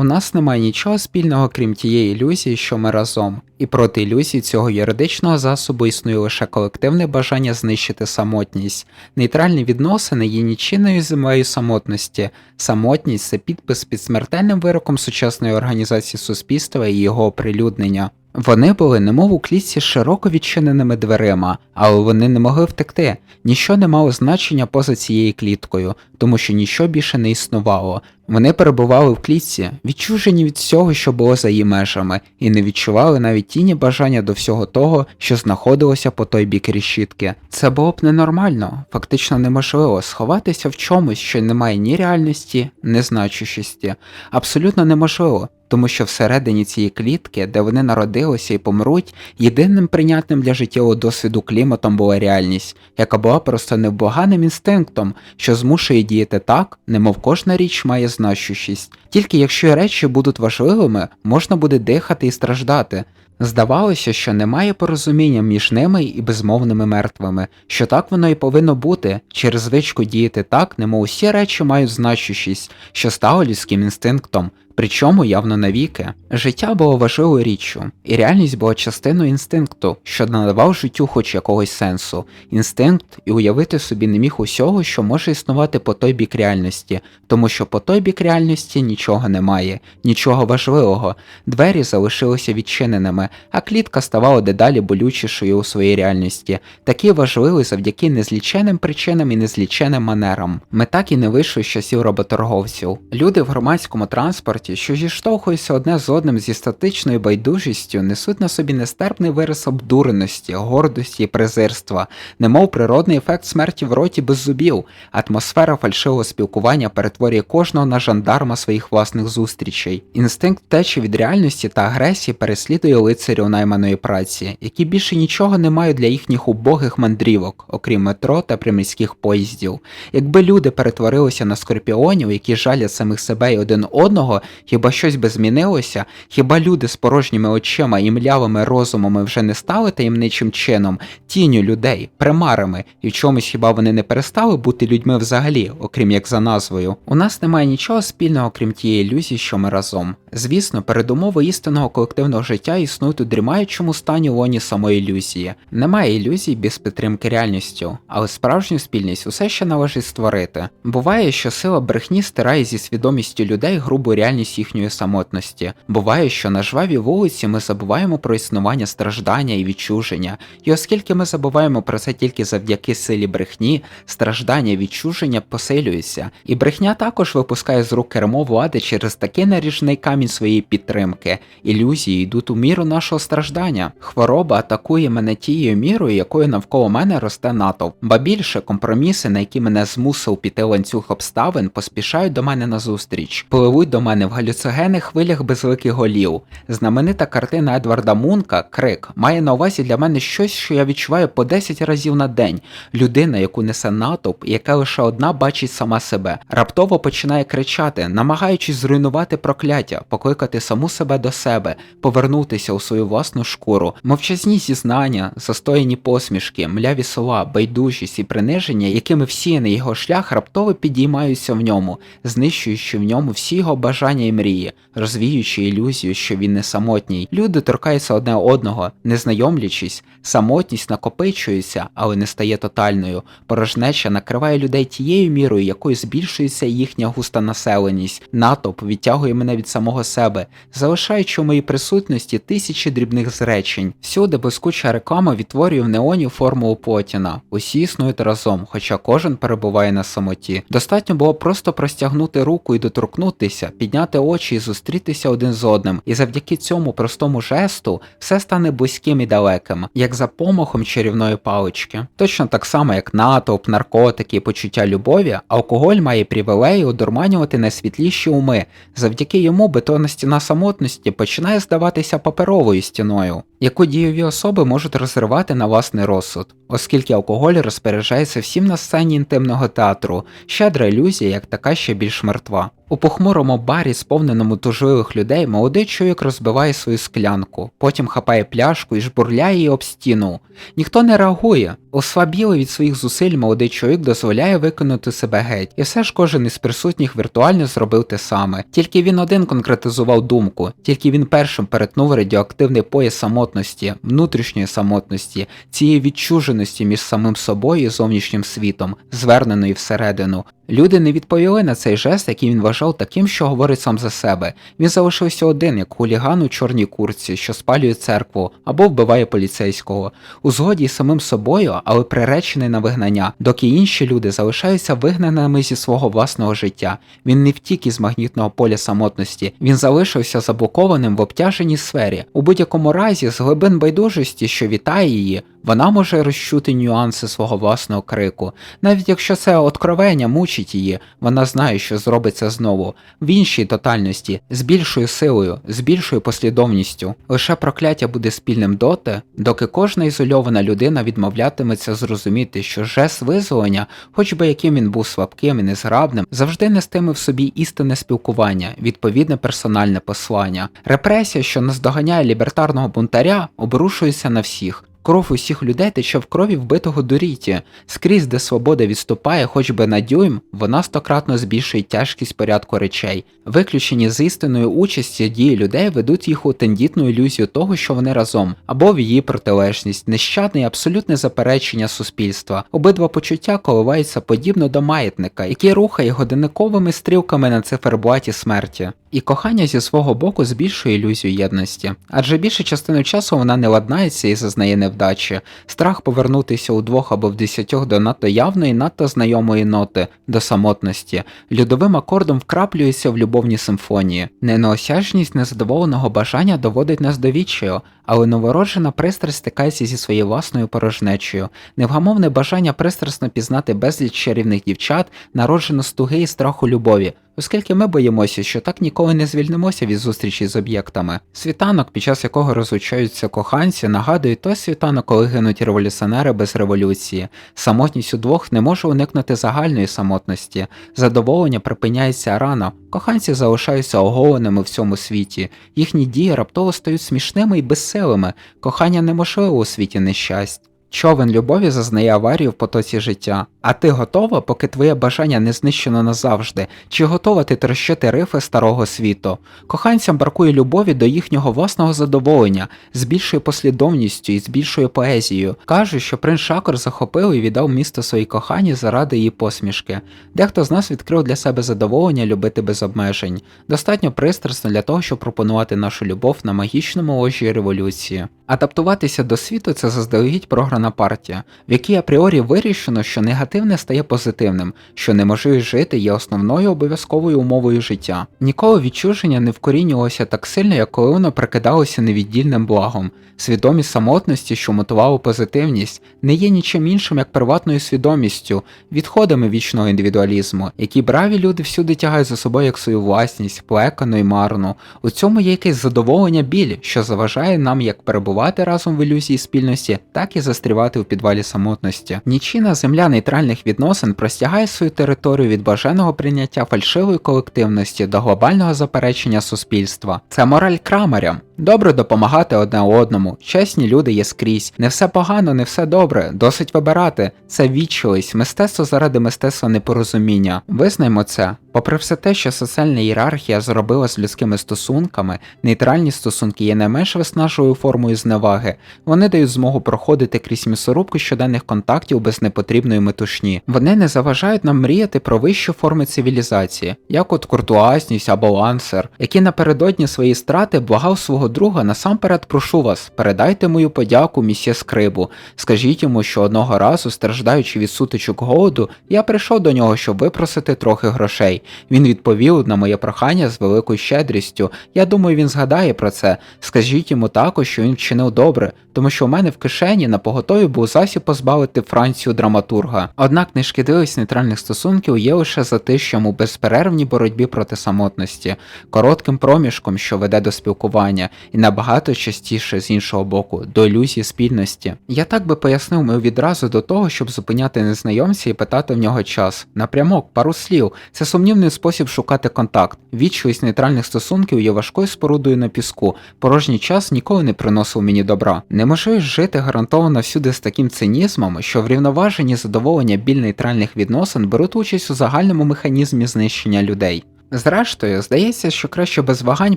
У нас немає нічого спільного, крім тієї ілюзії, що ми разом, і проти ілюзії цього юридичного засобу існує лише колективне бажання знищити самотність. Нейтральні відносини є нічийною землею самотності. Самотність це підпис під смертельним вироком сучасної організації суспільства і його оприлюднення. Вони були немов у клітці з широко відчиненими дверима, але вони не могли втекти. Ніщо не мало значення поза цією кліткою, тому що ніщо більше не існувало. Вони перебували в клітці, відчужені від всього, що було за її межами, і не відчували навіть тіні бажання до всього того, що знаходилося по той бік решітки. Це було б ненормально, фактично неможливо сховатися в чомусь, що не має ні реальності, ні значущості. Абсолютно неможливо. Тому що всередині цієї клітки, де вони народилися і помруть, єдиним прийнятним для життєвого досвіду кліматом була реальність, яка була просто невблаганим інстинктом, що змушує діяти так, немов кожна річ має значущість. Тільки якщо речі будуть важливими, можна буде дихати і страждати. Здавалося, що немає порозуміння між ними і безмовними мертвими, що так воно і повинно бути, через звичку діяти так, немов усі речі мають значущість, що стало людським інстинктом, причому явно навіки. Життя було важливою річчю, і реальність була частиною інстинкту, що надавав життю хоч якогось сенсу. Інстинкт і уявити собі не міг усього, що може існувати по той бік реальності, тому що по той бік реальності нічого немає, нічого важливого. Двері залишилися відчиненими, а клітка ставала дедалі болючішою у своїй реальності, такі важливі завдяки незліченим причинам і незліченим манерам. Ми так і не вийшли з часів роботорговців. Люди в громадському транспорті, що зіштовхуються одне з одним зі статичною байдужістю, несуть на собі нестерпний вираз обдуреності, гордості і презирства, немов природний ефект смерті в роті без зубів, атмосфера фальшивого спілкування перетворює кожного на жандарма своїх власних зустрічей. Інстинкт течі від реальності та агресії переслідує лицарів найманої праці, які більше нічого не мають для їхніх убогих мандрівок, окрім метро та приміських поїздів. Якби люди перетворилися на скорпіонів, які жалять самих себе і один одного, хіба щось би змінилося? Хіба люди з порожніми очима і млявими розумами вже не стали таємничим чином, тінню людей, примарами, і в чомусь хіба вони не перестали бути людьми взагалі, окрім як за назвою? У нас немає нічого спільного, крім тієї ілюзії, що ми разом. Звісно, передумови істинного колективного життя існують у дрімаючому стані лоні самої ілюзії. Немає ілюзій без підтримки реальністю, але справжню спільність усе ще належить створити. Буває, що сила брехні стирає зі свідомістю людей грубу реальність їхньої самотності. Буває, що на жвавій вулиці ми забуваємо про існування страждання і відчуження, і оскільки ми забуваємо про це тільки завдяки силі брехні, страждання і відчуження посилюються, і брехня також випускає з рук кермо влади через такий наріжний камінь своєї підтримки. Ілюзії йдуть у міру нашого страждання. Хвороба атакує мене тією мірою, якою навколо мене росте натовп. Ба більше компроміси, на які мене змусив піти ланцюг обставин, поспішають до мене назустріч, пливуть до мене в галюцигенних хвилях безликих голів. Знаменита картина Едварда Мунка Крик має на увазі для мене щось, що я відчуваю по 10 разів на день. Людина, яку несе натовп, яка лише одна бачить сама себе, раптово починає кричати, намагаючись зруйнувати прокляття, покликати саму себе до себе, повернутися у свою власну шкуру, мовчазні зізнання, застояні посмішки, мляві слова, байдужість і приниження, якими всіяний його шлях раптово підіймаються в ньому, знищуючи в ньому всі його бажання і мрії, розвіюючи ілюзію, що він не самотній. Люди торкаються одне одного, не знайомлячись, самотність накопичується, але не стає тотальною. Порожнеча накриває людей тією мірою, якою збільшується їхня густа населеність. Натовп відтягує мене від самого себе, залишаючи у моїй присутності тисячі дрібних зречень. Всюди блискуча реклама відтворює в неоні формулу Потіна. Усі існують разом, хоча кожен перебуває на самоті. Достатньо було просто простягнути руку і доторкнутися, підняти очі і зустрітися один з одним. І завдяки цьому простому жесту все стане близьким і далеким, як за помахом чарівної палички. Точно так само, як натовп, наркотики і почуття любові, алкоголь має привілеї одурманювати найсвітліші уми. Завдяки йому бетонна стіна самотності починає здаватися паперовою стіною, яку дієві особи можуть розривати на власний розсуд, оскільки алкоголь розпоряджається всім на сцені інтимного театру, щедра ілюзія, як така ще більш мертва. У похмурому барі, сповненому тужливих людей, молодий чоловік розбиває свою склянку, потім хапає пляшку і жбурляє її об стіну. Ніхто не реагує. Ослабілий від своїх зусиль молодий чоловік дозволяє викинути себе геть, і все ж кожен із присутніх віртуально зробив те саме. Тільки він один конкретизував думку, тільки він першим перетнув радіоактивний пояс самотності, внутрішньої самотності, цієї відчуженості між самим собою і зовнішнім світом, зверненої всередину. Люди не відповіли на цей жест, який він вважав таким, що говорить сам за себе. Він залишився один, як хуліган у чорній курці, що спалює церкву або вбиває поліцейського, у згоді з самим собою, але приречений на вигнання, доки інші люди залишаються вигнаними зі свого власного життя. Він не втік із магнітного поля самотності, він залишився заблокованим в обтяженій сфері. У будь-якому разі, з глибин байдужості, що вітає її, вона може розчути нюанси свого власного крику. Навіть якщо це откровення мучить її, вона знає, що зробиться знову, в іншій тотальності, з більшою силою, з більшою послідовністю. Лише прокляття буде спільним доти, доки кожна ізольована людина відмовлятиметься зрозуміти, що жест визволення, хоч би яким він був слабким і незграбним, завжди нестиме в собі істинне спілкування, відповідне персональне послання. Репресія, що наздоганяє лібертарного бунтаря, обрушується на всіх. Кров усіх людей тече в крові вбитого дуріті. Скрізь, де свобода відступає хоч би на дюйм, вона стократно збільшує тяжкість порядку речей. Виключені з істинної участі дії людей ведуть їх у тендітну ілюзію того, що вони разом, або в її протилежність, нещадне і абсолютне заперечення суспільства. Обидва почуття коливаються подібно до маятника, який рухає годинниковими стрілками на циферблаті смерті. І кохання зі свого боку збільшує ілюзію єдності, адже більшу частину часу вона не ладнається і зазнає невдачі, страх повернутися у двох або в десятьох до надто явної, надто знайомої ноти, до самотності, льодовим акордом вкраплюється в любовні симфонії. Неосяжність незадоволеного бажання доводить нас до відчаю, але новороджена пристрасть стикається зі своєю власною порожнечею, невгамовне бажання пристрасно пізнати безліч чарівних дівчат, народжено з туги і страху любові оскільки ми боїмося, що так ніколи не звільнимося від зустрічі з об'єктами. Світанок, під час якого розлучаються коханці, нагадує той світанок, коли гинуть революціонери без революції. Самотність удвох не може уникнути загальної самотності, задоволення припиняється рано, коханці залишаються оголеними в цьому світі, їхні дії раптово стають смішними і безсилими, кохання неможливо у світі нещасть. Човен любові зазнає аварію в потоці життя, а ти готова, поки твоє бажання не знищено назавжди, чи готова ти трощити рифи старого світу? Коханцям бракує любові до їхнього власного задоволення, з більшою послідовністю і з більшою поезією. Кажуть, що принц Шакор захопив і віддав місто своїй кохані заради її посмішки. Дехто з нас відкрив для себе задоволення любити без обмежень. Достатньо пристрасно для того, щоб пропонувати нашу любов на магічному ложі революції. Адаптуватися до світу це заздалегідь програна партія, в якій апріорі вирішено, що негативне стає позитивним, що неможливість жити є основною обов'язковою умовою життя. Ніколи відчуження не вкорінювалося так сильно, як коли воно прикидалося невіддільним благом. Свідомість самотності, що мотивала позитивність, не є нічим іншим як приватною свідомістю, відходами вічного індивідуалізму, які браві люди всюди тягають за собою як свою власність, плекану і марну. У цьому є якесь задоволення біль, що заважає нам як перебувати разом в ілюзії спільності, так і застрівати у підвалі самотності. Нічина земля нейтральних відносин простягає свою територію від бажаного прийняття фальшивої колективності до глобального заперечення суспільства. Це мораль крамаря. Добре допомагати одне одному, чесні люди є скрізь. Не все погано, не все добре, досить вибирати. Це вічливість, мистецтво заради мистецтва непорозуміння. Визнаймо це. Попри все те, що соціальна ієрархія зробила з людськими стосунками, нейтральні стосунки є не менш виснажливою формою зневаги. Вони дають змогу проходити крізь місорубку щоденних контактів без непотрібної метушні. Вони не заважають нам мріяти про вищі форми цивілізації, як от куртуазність або лансер, який напередодні своєї страти благав свого друга, насамперед прошу вас, передайте мою подяку місьє Скрибу. Скажіть йому, що одного разу, страждаючи від сутичок голоду, я прийшов до нього, щоб випросити трохи грошей. Він відповів на моє прохання з великою щедрістю. Я думаю, він згадає про це. Скажіть йому також, що він вчинив добре, тому що у мене в кишені на поготові був засіб позбавити Францію драматурга. Однак нешкідливість нейтральних стосунків є лише затищем у безперервній боротьбі проти самотності, коротким проміжком, що веде до спілкування, і набагато частіше з іншого боку до ілюзії спільності. Я так би пояснив ми відразу до того, щоб зупиняти незнайомця і питати в нього час. Напрямок, пару слів це сумнівний спосіб шукати контакт. Відчусть нейтральних стосунків є важкою спорудою на піску. Порожній час ніколи не приносив мені добра. Неможливо жити гарантовано всюди з таким цинізмом, що врівноважені задоволення біль нейтральних відносин беруть участь у загальному механізмі знищення людей. Зрештою, здається, що краще без вагань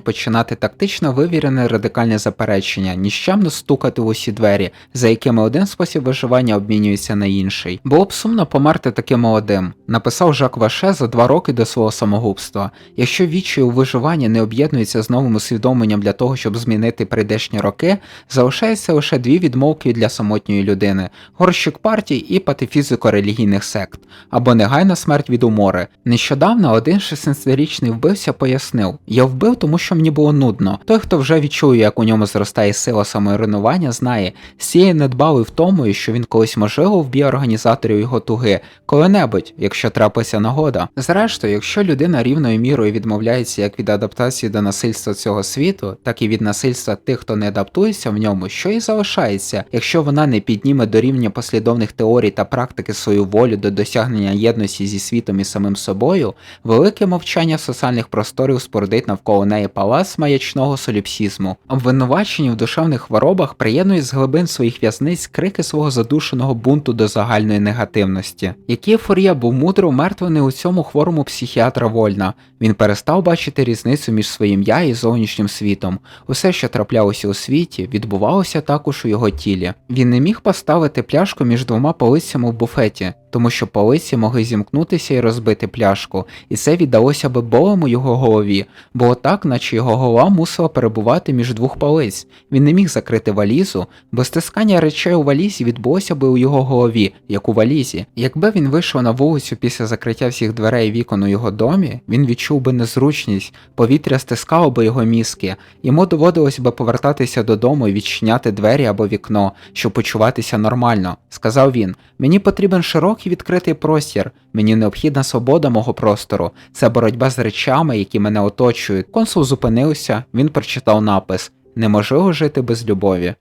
починати тактично вивірене радикальне заперечення, ніж щемно стукати в усі двері, за якими один спосіб виживання обмінюється на інший. Було б сумно померти таким молодим, написав Жак Ваше за два роки до свого самогубства. Якщо відчай у виживанні не об'єднується з новим усвідомленням для того, щоб змінити прийдешні роки, залишається лише дві відмовки для самотньої людини: горщик партій і патефізико-релігійних сект, або негайна смерть від умори. Нещодавно один 16-річний вбивця пояснив: Я вбив, тому що мені було нудно. Той, хто вже відчує, як у ньому зростає сила саморуйнування, знає, з цією недбалою втомою, що він колись можливо вб'є організаторів його туги, коли-небудь, якщо трапиться нагода. Зрештою, якщо людина рівною мірою відмовляється як від адаптації до насильства цього світу, так і від насильства тих, хто не адаптується в ньому, що і залишається, якщо вона не підніме до рівня послідовних теорій та практики свою волю до досягнення єдності зі світом і самим собою, велике мовчання соціальних просторів спорудить навколо неї палац маячного соліпсізму. Обвинувачені в душевних хворобах приєднують з глибин своїх в'язниць крики свого задушеного бунту до загальної негативності. Який Фур'є був мудро мертвений у цьому хворому психіатра Вольна. Він перестав бачити різницю між своїм я і зовнішнім світом. Усе, що траплялося у світі, відбувалося також у його тілі. Він не міг поставити пляшку між двома полицями в буфеті, тому що полиці могли зімкнутися і розбити пляшку, і це віддалося би болем у його голові, бо отак, наче його голова мусила перебувати між двох полиць. Він не міг закрити валізу, бо стискання речей у валізі відбулося би у його голові, як у валізі. Якби він вийшов на вулицю після закриття всіх дверей вікон у його домі, він відчув би незручність, повітря стискало би його мізки, йому доводилось би повертатися додому і відчиняти двері або вікно, щоб почуватися нормально. Сказав він: Мені потрібен широкий відкритий простір, мені необхідна свобода мого простору, це боротьба з речами, які мене оточують. Консул зупинився, він прочитав напис Неможливо жити без любові.